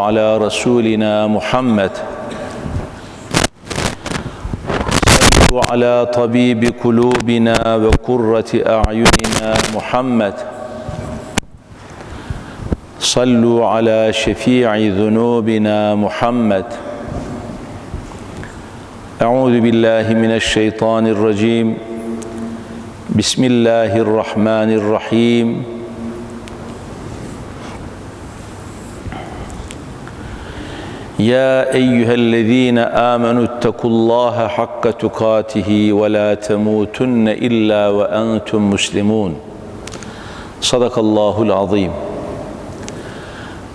على رسولنا محمد. صلوا على طبيب قلوبنا وقرة أعيننا محمد. صلوا على شفيع ذنوبنا محمد. أعوذ بالله من الشيطان الرجيم. بسم الله الرحمن الرحيم. يا أيها الذين آمنوا اتقوا الله حق تقاته ولا تموتن إلا وأنتم مسلمون. صدق الله العظيم.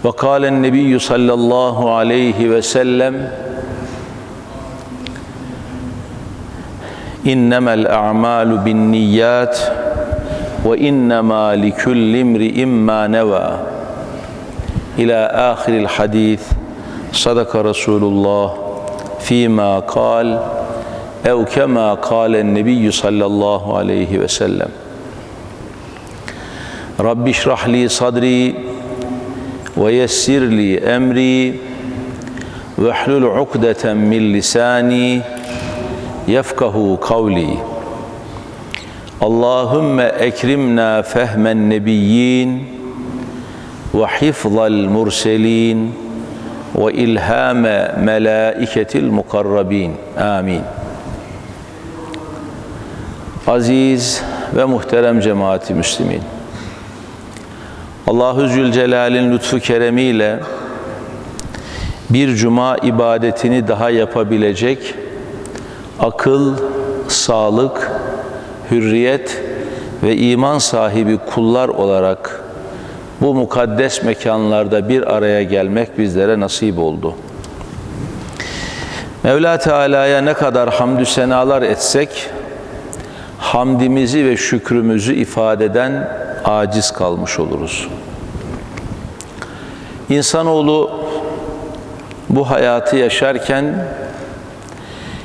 وقال النبي صلى الله عليه وسلم إنما الأعمال بالنيات وإنما لكل امرئ ما نوى. إلى آخر الحديث. sadaka Resulullah fîmâ kal ev kemâ kâlen nebiyyü sallallahu aleyhi ve sellem. Rabbi şrahli sadri ve yessirli emri ve hlul ukdeten min lisani yefkahu kavli. Allahümme ekrimna fehmen nebiyyin ve hifzal murselin ve ilhame melaiketil mukarrabin. Amin. Aziz ve muhterem cemaati müslimin. Allahu Zülcelal'in lütfu keremiyle bir cuma ibadetini daha yapabilecek akıl, sağlık, hürriyet ve iman sahibi kullar olarak bu mukaddes mekanlarda bir araya gelmek bizlere nasip oldu. Mevla Teala'ya ne kadar hamdü senalar etsek, hamdimizi ve şükrümüzü ifadeden aciz kalmış oluruz. İnsanoğlu bu hayatı yaşarken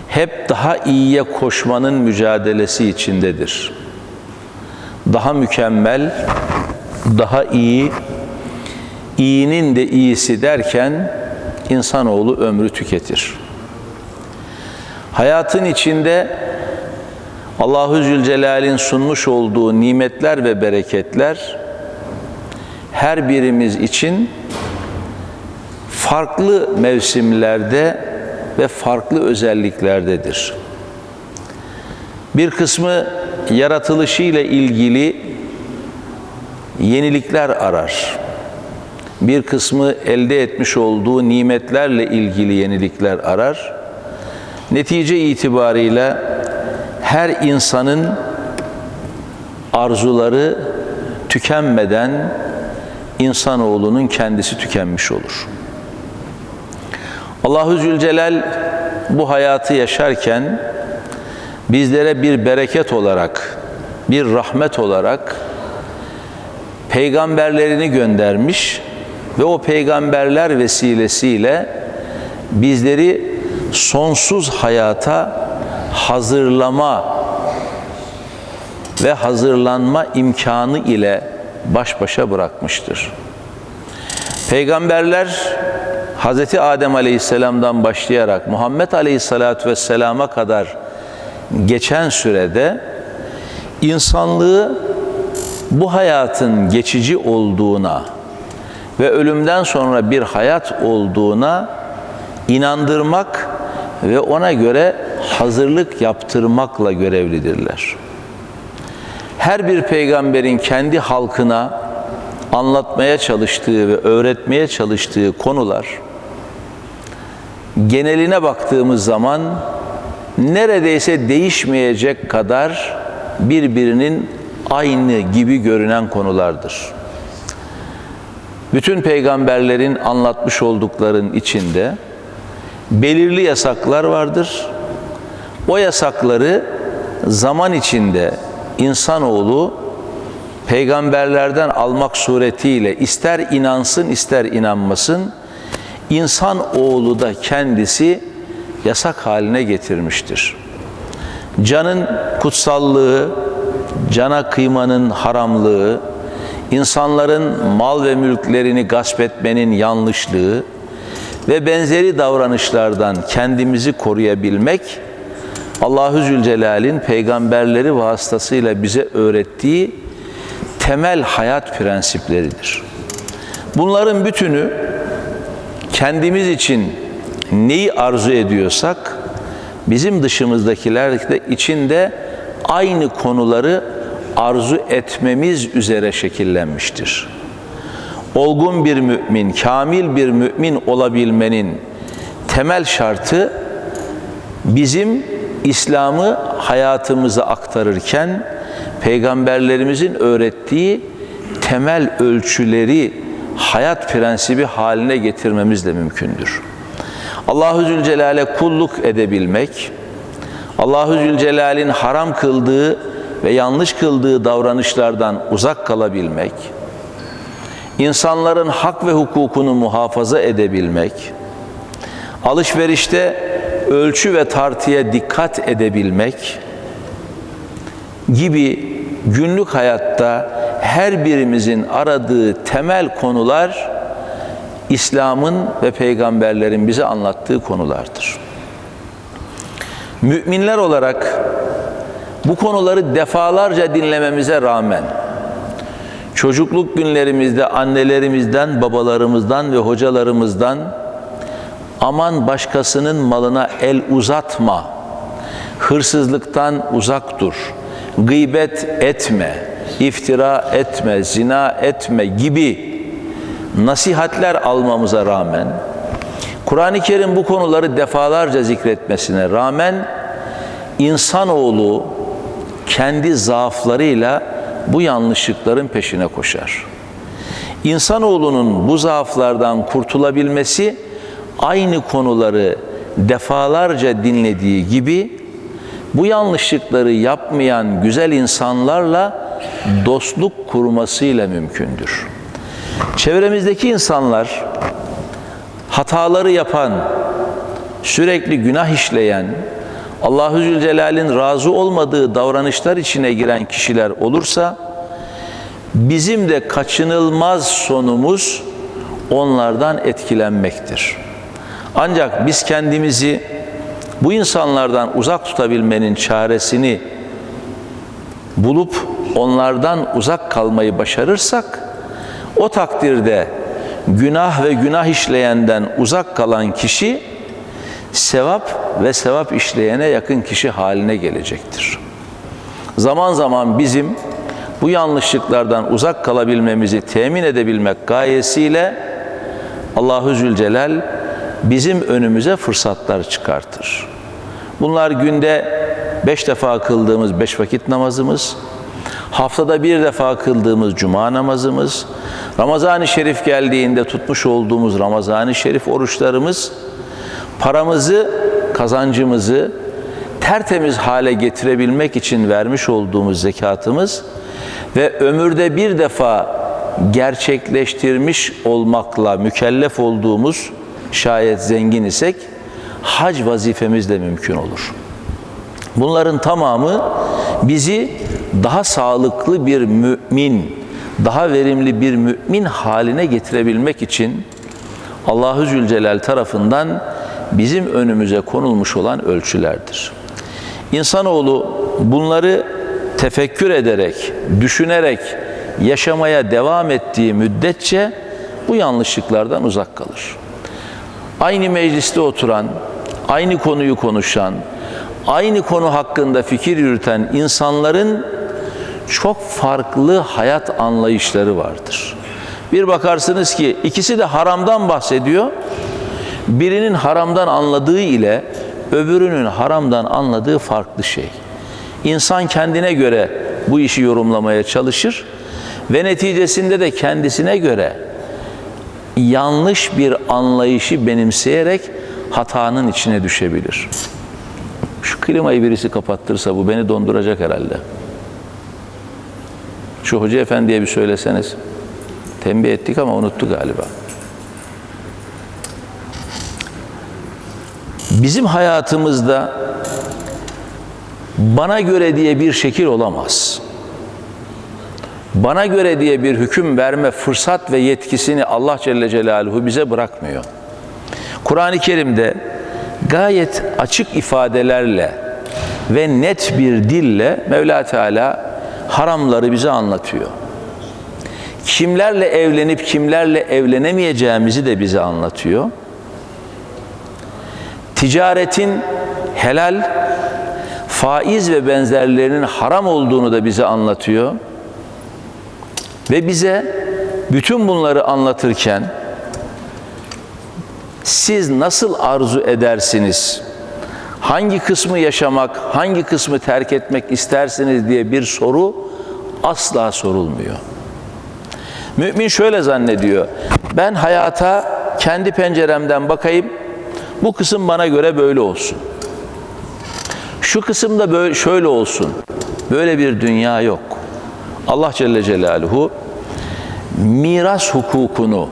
hep daha iyiye koşmanın mücadelesi içindedir. Daha mükemmel, daha iyi, iyinin de iyisi derken insanoğlu ömrü tüketir. Hayatın içinde Allahu Zülcelal'in sunmuş olduğu nimetler ve bereketler her birimiz için farklı mevsimlerde ve farklı özelliklerdedir. Bir kısmı yaratılışıyla ilgili yenilikler arar. Bir kısmı elde etmiş olduğu nimetlerle ilgili yenilikler arar. Netice itibarıyla her insanın arzuları tükenmeden insanoğlunun kendisi tükenmiş olur. Allahu Zülcelal bu hayatı yaşarken bizlere bir bereket olarak, bir rahmet olarak peygamberlerini göndermiş ve o peygamberler vesilesiyle bizleri sonsuz hayata hazırlama ve hazırlanma imkanı ile baş başa bırakmıştır. Peygamberler Hz. Adem Aleyhisselam'dan başlayarak Muhammed Aleyhisselatü Vesselam'a kadar geçen sürede insanlığı bu hayatın geçici olduğuna ve ölümden sonra bir hayat olduğuna inandırmak ve ona göre hazırlık yaptırmakla görevlidirler. Her bir peygamberin kendi halkına anlatmaya çalıştığı ve öğretmeye çalıştığı konular geneline baktığımız zaman neredeyse değişmeyecek kadar birbirinin aynı gibi görünen konulardır. Bütün peygamberlerin anlatmış oldukların içinde belirli yasaklar vardır. O yasakları zaman içinde insanoğlu peygamberlerden almak suretiyle ister inansın ister inanmasın insan oğlu da kendisi yasak haline getirmiştir. Canın kutsallığı, cana kıymanın haramlığı, insanların mal ve mülklerini gasp etmenin yanlışlığı, ve benzeri davranışlardan kendimizi koruyabilmek Allahü Zülcelal'in peygamberleri vasıtasıyla bize öğrettiği temel hayat prensipleridir. Bunların bütünü kendimiz için neyi arzu ediyorsak bizim dışımızdakiler de içinde aynı konuları arzu etmemiz üzere şekillenmiştir. Olgun bir mümin, kamil bir mümin olabilmenin temel şartı bizim İslam'ı hayatımıza aktarırken peygamberlerimizin öğrettiği temel ölçüleri hayat prensibi haline getirmemiz de mümkündür. Allahu Zülcelal'e kulluk edebilmek, Allahu Zülcelal'in haram kıldığı ve yanlış kıldığı davranışlardan uzak kalabilmek, insanların hak ve hukukunu muhafaza edebilmek, alışverişte ölçü ve tartıya dikkat edebilmek gibi günlük hayatta her birimizin aradığı temel konular İslam'ın ve peygamberlerin bize anlattığı konulardır. Müminler olarak bu konuları defalarca dinlememize rağmen çocukluk günlerimizde annelerimizden, babalarımızdan ve hocalarımızdan aman başkasının malına el uzatma, hırsızlıktan uzak dur, gıybet etme, iftira etme, zina etme gibi nasihatler almamıza rağmen Kur'an-ı Kerim bu konuları defalarca zikretmesine rağmen insanoğlu kendi zaaflarıyla bu yanlışlıkların peşine koşar. İnsanoğlunun bu zaaflardan kurtulabilmesi aynı konuları defalarca dinlediği gibi bu yanlışlıkları yapmayan güzel insanlarla dostluk kurmasıyla mümkündür. Çevremizdeki insanlar hataları yapan, sürekli günah işleyen, Allahu Zülcelal'in razı olmadığı davranışlar içine giren kişiler olursa bizim de kaçınılmaz sonumuz onlardan etkilenmektir. Ancak biz kendimizi bu insanlardan uzak tutabilmenin çaresini bulup onlardan uzak kalmayı başarırsak o takdirde günah ve günah işleyenden uzak kalan kişi sevap ve sevap işleyene yakın kişi haline gelecektir. Zaman zaman bizim bu yanlışlıklardan uzak kalabilmemizi temin edebilmek gayesiyle Allahu Zülcelal bizim önümüze fırsatlar çıkartır. Bunlar günde beş defa kıldığımız beş vakit namazımız, haftada bir defa kıldığımız cuma namazımız, Ramazan-ı Şerif geldiğinde tutmuş olduğumuz Ramazan-ı Şerif oruçlarımız, paramızı, kazancımızı tertemiz hale getirebilmek için vermiş olduğumuz zekatımız ve ömürde bir defa gerçekleştirmiş olmakla mükellef olduğumuz şayet zengin isek hac vazifemiz de mümkün olur. Bunların tamamı bizi daha sağlıklı bir mümin, daha verimli bir mümin haline getirebilmek için Allahu Zülcelal tarafından bizim önümüze konulmuş olan ölçülerdir. İnsanoğlu bunları tefekkür ederek, düşünerek yaşamaya devam ettiği müddetçe bu yanlışlıklardan uzak kalır. Aynı mecliste oturan, aynı konuyu konuşan, aynı konu hakkında fikir yürüten insanların çok farklı hayat anlayışları vardır. Bir bakarsınız ki ikisi de haramdan bahsediyor. Birinin haramdan anladığı ile öbürünün haramdan anladığı farklı şey. İnsan kendine göre bu işi yorumlamaya çalışır ve neticesinde de kendisine göre yanlış bir anlayışı benimseyerek hatanın içine düşebilir. Şu klimayı birisi kapattırsa bu beni donduracak herhalde. Şu hoca efendiye bir söyleseniz. Tembih ettik ama unuttu galiba. Bizim hayatımızda bana göre diye bir şekil olamaz. Bana göre diye bir hüküm verme fırsat ve yetkisini Allah Celle Celaluhu bize bırakmıyor. Kur'an-ı Kerim'de gayet açık ifadelerle ve net bir dille Mevla Teala haramları bize anlatıyor. Kimlerle evlenip kimlerle evlenemeyeceğimizi de bize anlatıyor. Ticaretin helal, faiz ve benzerlerinin haram olduğunu da bize anlatıyor. Ve bize bütün bunları anlatırken siz nasıl arzu edersiniz? Hangi kısmı yaşamak, hangi kısmı terk etmek istersiniz diye bir soru asla sorulmuyor. Mümin şöyle zannediyor. Ben hayata kendi penceremden bakayım. Bu kısım bana göre böyle olsun. Şu kısım da böyle şöyle olsun. Böyle bir dünya yok. Allah Celle Celaluhu miras hukukunu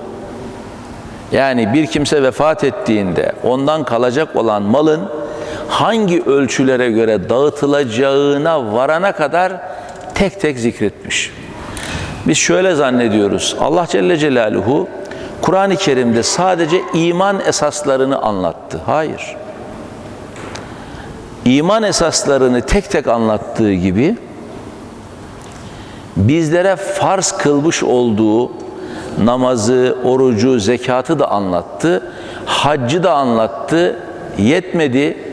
yani bir kimse vefat ettiğinde ondan kalacak olan malın hangi ölçülere göre dağıtılacağına varana kadar tek tek zikretmiş. Biz şöyle zannediyoruz. Allah Celle Celaluhu Kur'an-ı Kerim'de sadece iman esaslarını anlattı. Hayır. İman esaslarını tek tek anlattığı gibi bizlere farz kılmış olduğu namazı, orucu, zekatı da anlattı. Haccı da anlattı. Yetmedi.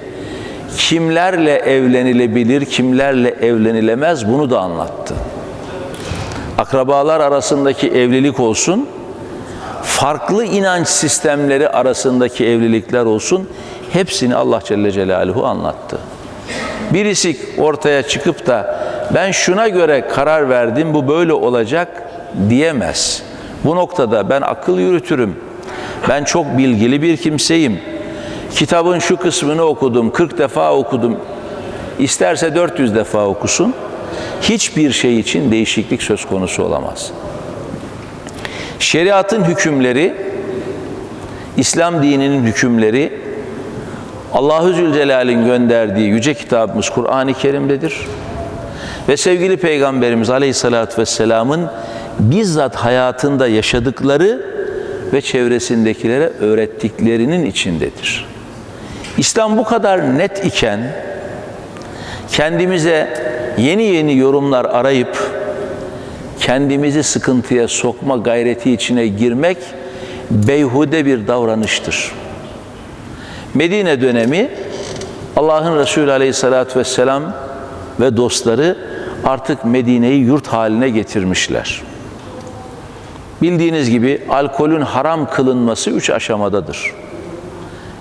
Kimlerle evlenilebilir, kimlerle evlenilemez bunu da anlattı. Akrabalar arasındaki evlilik olsun, farklı inanç sistemleri arasındaki evlilikler olsun, hepsini Allah Celle Celaluhu anlattı. Birisi ortaya çıkıp da ben şuna göre karar verdim, bu böyle olacak diyemez. Bu noktada ben akıl yürütürüm. Ben çok bilgili bir kimseyim. Kitabın şu kısmını okudum, 40 defa okudum. İsterse 400 defa okusun. Hiçbir şey için değişiklik söz konusu olamaz. Şeriatın hükümleri, İslam dininin hükümleri Allahu Zülcelal'in gönderdiği yüce kitabımız Kur'an-ı Kerim'dedir. Ve sevgili Peygamberimiz Aleyhisselatü Vesselam'ın bizzat hayatında yaşadıkları ve çevresindekilere öğrettiklerinin içindedir. İslam bu kadar net iken kendimize yeni yeni yorumlar arayıp kendimizi sıkıntıya sokma gayreti içine girmek beyhude bir davranıştır. Medine dönemi Allah'ın Resulü Aleyhisselatü Vesselam ve dostları artık Medine'yi yurt haline getirmişler. Bildiğiniz gibi alkolün haram kılınması üç aşamadadır.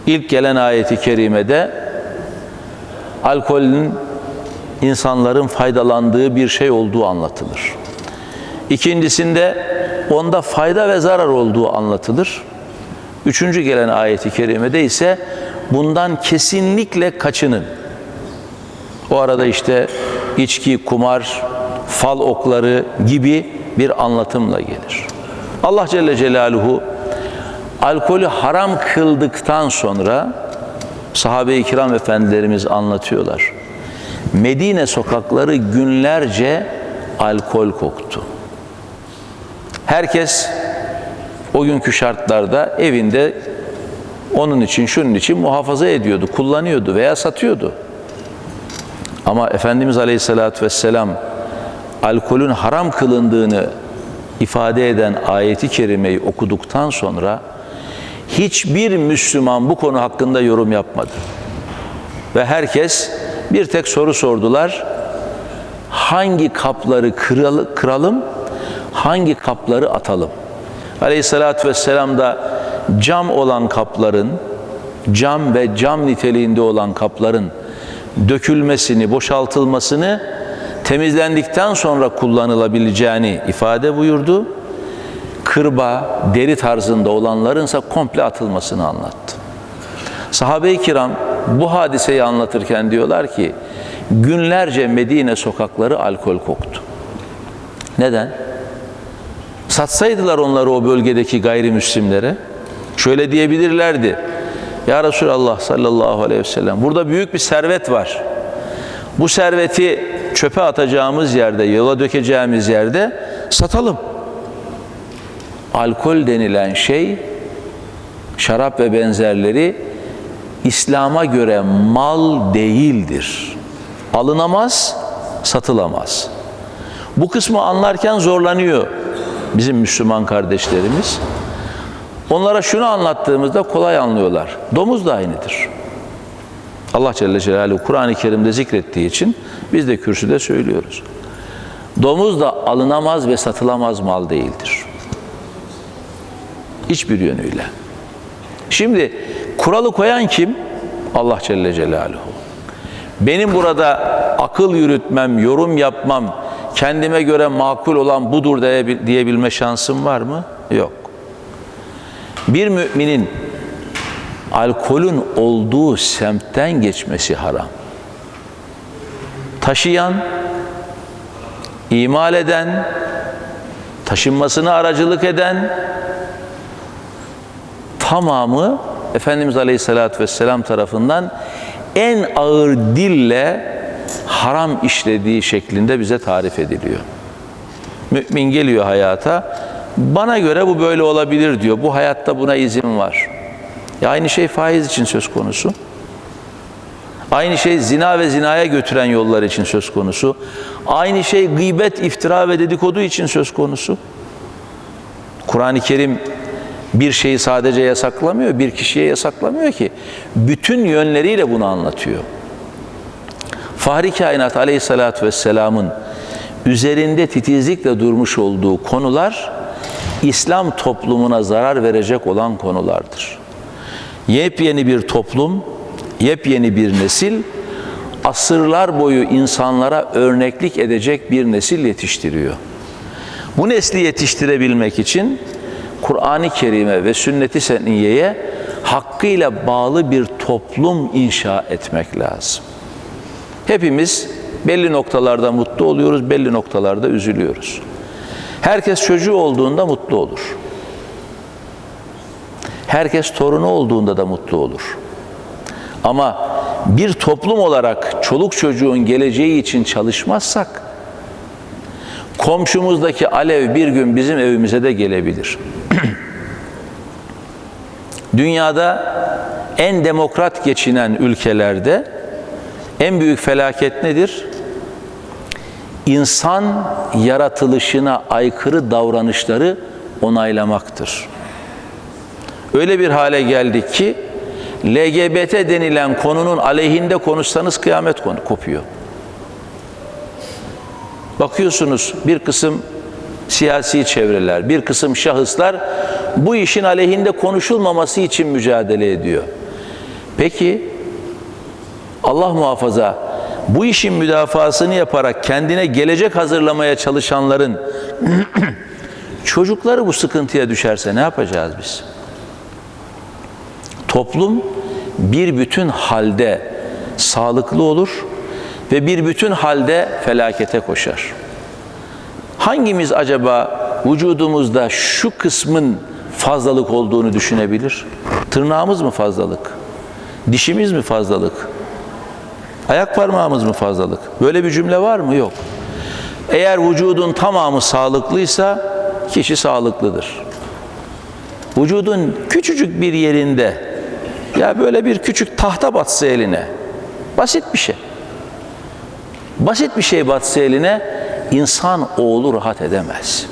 İlk gelen ayeti kerimede alkolün insanların faydalandığı bir şey olduğu anlatılır. İkincisinde onda fayda ve zarar olduğu anlatılır. Üçüncü gelen ayeti kerimede ise bundan kesinlikle kaçının. O arada işte içki, kumar, fal okları gibi bir anlatımla gelir. Allah Celle Celaluhu alkolü haram kıldıktan sonra sahabe-i kiram efendilerimiz anlatıyorlar. Medine sokakları günlerce alkol koktu. Herkes o günkü şartlarda evinde onun için şunun için muhafaza ediyordu, kullanıyordu veya satıyordu. Ama Efendimiz Aleyhisselatü Vesselam alkolün haram kılındığını ifade eden ayeti kerimeyi okuduktan sonra hiçbir Müslüman bu konu hakkında yorum yapmadı. Ve herkes bir tek soru sordular. Hangi kapları kıralım, hangi kapları atalım? Aleyhissalatü vesselam da cam olan kapların, cam ve cam niteliğinde olan kapların dökülmesini, boşaltılmasını temizlendikten sonra kullanılabileceğini ifade buyurdu. Kırba, deri tarzında olanlarınsa komple atılmasını anlattı. Sahabe-i kiram bu hadiseyi anlatırken diyorlar ki günlerce Medine sokakları alkol koktu. Neden? Satsaydılar onları o bölgedeki gayrimüslimlere şöyle diyebilirlerdi. Ya Resulallah sallallahu aleyhi ve sellem burada büyük bir servet var. Bu serveti çöpe atacağımız yerde, yola dökeceğimiz yerde satalım. Alkol denilen şey şarap ve benzerleri İslam'a göre mal değildir. Alınamaz, satılamaz. Bu kısmı anlarken zorlanıyor bizim Müslüman kardeşlerimiz. Onlara şunu anlattığımızda kolay anlıyorlar. Domuz da aynıdır. Allah Celle Celaluhu Kur'an-ı Kerim'de zikrettiği için biz de kürsüde söylüyoruz. Domuz da alınamaz ve satılamaz mal değildir. Hiçbir yönüyle. Şimdi kuralı koyan kim? Allah Celle Celaluhu. Benim burada akıl yürütmem, yorum yapmam, kendime göre makul olan budur diyebil- diyebilme şansım var mı? Yok. Bir müminin alkolün olduğu semtten geçmesi haram. Taşıyan, imal eden, taşınmasına aracılık eden tamamı Efendimiz Aleyhisselatü Vesselam tarafından en ağır dille haram işlediği şeklinde bize tarif ediliyor. Mümin geliyor hayata, bana göre bu böyle olabilir diyor. Bu hayatta buna izin var. Ya aynı şey faiz için söz konusu. Aynı şey zina ve zinaya götüren yollar için söz konusu. Aynı şey gıybet, iftira ve dedikodu için söz konusu. Kur'an-ı Kerim bir şeyi sadece yasaklamıyor, bir kişiye yasaklamıyor ki. Bütün yönleriyle bunu anlatıyor. Fahri Kainat Aleyhisselatü Vesselam'ın üzerinde titizlikle durmuş olduğu konular İslam toplumuna zarar verecek olan konulardır. Yepyeni bir toplum, yepyeni bir nesil asırlar boyu insanlara örneklik edecek bir nesil yetiştiriyor. Bu nesli yetiştirebilmek için Kur'an-ı Kerim'e ve sünnet-i seniyeye hakkıyla bağlı bir toplum inşa etmek lazım. Hepimiz belli noktalarda mutlu oluyoruz, belli noktalarda üzülüyoruz. Herkes çocuğu olduğunda mutlu olur. Herkes torunu olduğunda da mutlu olur. Ama bir toplum olarak çoluk çocuğun geleceği için çalışmazsak komşumuzdaki alev bir gün bizim evimize de gelebilir. Dünyada en demokrat geçinen ülkelerde en büyük felaket nedir? İnsan yaratılışına aykırı davranışları onaylamaktır. Öyle bir hale geldik ki LGBT denilen konunun aleyhinde konuşsanız kıyamet konu kopuyor. Bakıyorsunuz bir kısım siyasi çevreler, bir kısım şahıslar bu işin aleyhinde konuşulmaması için mücadele ediyor. Peki Allah muhafaza bu işin müdafasını yaparak kendine gelecek hazırlamaya çalışanların çocukları bu sıkıntıya düşerse ne yapacağız biz? Toplum bir bütün halde sağlıklı olur ve bir bütün halde felakete koşar. Hangimiz acaba vücudumuzda şu kısmın fazlalık olduğunu düşünebilir? Tırnağımız mı fazlalık? Dişimiz mi fazlalık? Ayak parmağımız mı fazlalık? Böyle bir cümle var mı? Yok. Eğer vücudun tamamı sağlıklıysa kişi sağlıklıdır. Vücudun küçücük bir yerinde ya böyle bir küçük tahta batsa eline basit bir şey. Basit bir şey batsa eline insan oğlu rahat edemez.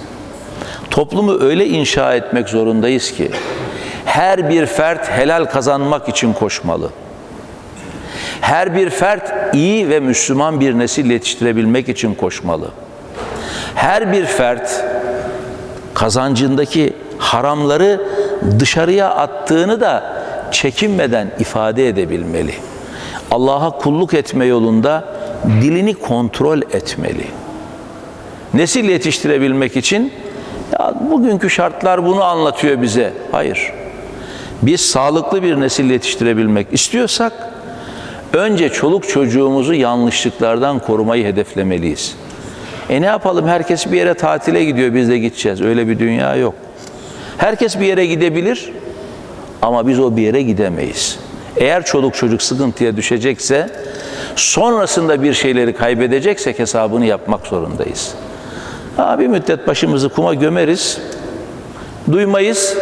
Toplumu öyle inşa etmek zorundayız ki her bir fert helal kazanmak için koşmalı. Her bir fert iyi ve Müslüman bir nesil yetiştirebilmek için koşmalı. Her bir fert kazancındaki haramları dışarıya attığını da çekinmeden ifade edebilmeli. Allah'a kulluk etme yolunda dilini kontrol etmeli. Nesil yetiştirebilmek için ya bugünkü şartlar bunu anlatıyor bize. Hayır. Biz sağlıklı bir nesil yetiştirebilmek istiyorsak önce çoluk çocuğumuzu yanlışlıklardan korumayı hedeflemeliyiz. E ne yapalım? Herkes bir yere tatile gidiyor, biz de gideceğiz. Öyle bir dünya yok. Herkes bir yere gidebilir ama biz o bir yere gidemeyiz. Eğer çoluk çocuk sıkıntıya düşecekse, sonrasında bir şeyleri kaybedeceksek hesabını yapmak zorundayız. Ha, bir müddet başımızı kuma gömeriz, duymayız,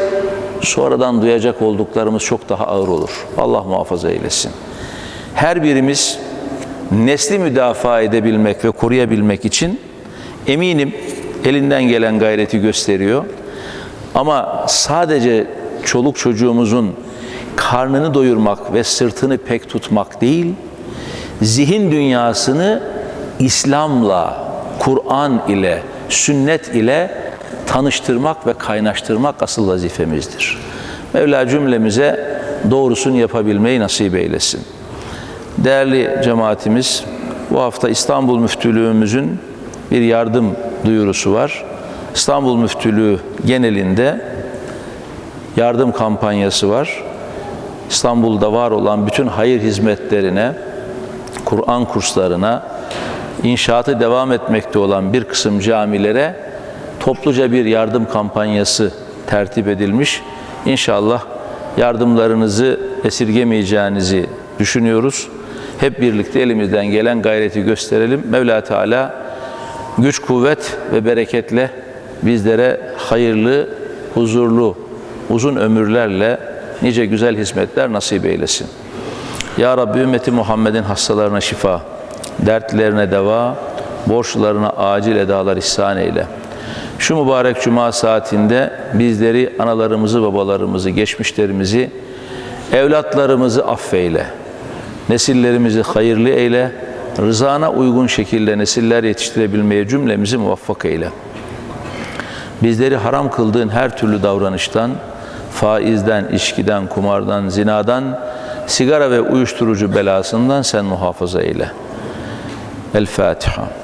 sonradan duyacak olduklarımız çok daha ağır olur. Allah muhafaza eylesin. Her birimiz nesli müdafaa edebilmek ve koruyabilmek için eminim elinden gelen gayreti gösteriyor. Ama sadece çoluk çocuğumuzun karnını doyurmak ve sırtını pek tutmak değil, zihin dünyasını İslam'la, Kur'an ile, sünnet ile tanıştırmak ve kaynaştırmak asıl vazifemizdir. Mevla cümlemize doğrusunu yapabilmeyi nasip eylesin. Değerli cemaatimiz, bu hafta İstanbul Müftülüğümüzün bir yardım duyurusu var. İstanbul Müftülüğü genelinde yardım kampanyası var. İstanbul'da var olan bütün hayır hizmetlerine, Kur'an kurslarına, inşaatı devam etmekte olan bir kısım camilere topluca bir yardım kampanyası tertip edilmiş. İnşallah yardımlarınızı esirgemeyeceğinizi düşünüyoruz. Hep birlikte elimizden gelen gayreti gösterelim. Mevla Teala güç, kuvvet ve bereketle bizlere hayırlı, huzurlu, uzun ömürlerle nice güzel hizmetler nasip eylesin. Ya Rabbi ümmeti Muhammed'in hastalarına şifa, dertlerine deva, borçlarına acil edalar ihsan eyle. Şu mübarek cuma saatinde bizleri, analarımızı, babalarımızı, geçmişlerimizi, evlatlarımızı affeyle. Nesillerimizi hayırlı eyle. Rızana uygun şekilde nesiller yetiştirebilmeye cümlemizi muvaffak eyle. Bizleri haram kıldığın her türlü davranıştan, faizden, içkiden, kumardan, zinadan, sigara ve uyuşturucu belasından sen muhafaza eyle. El Fatiha.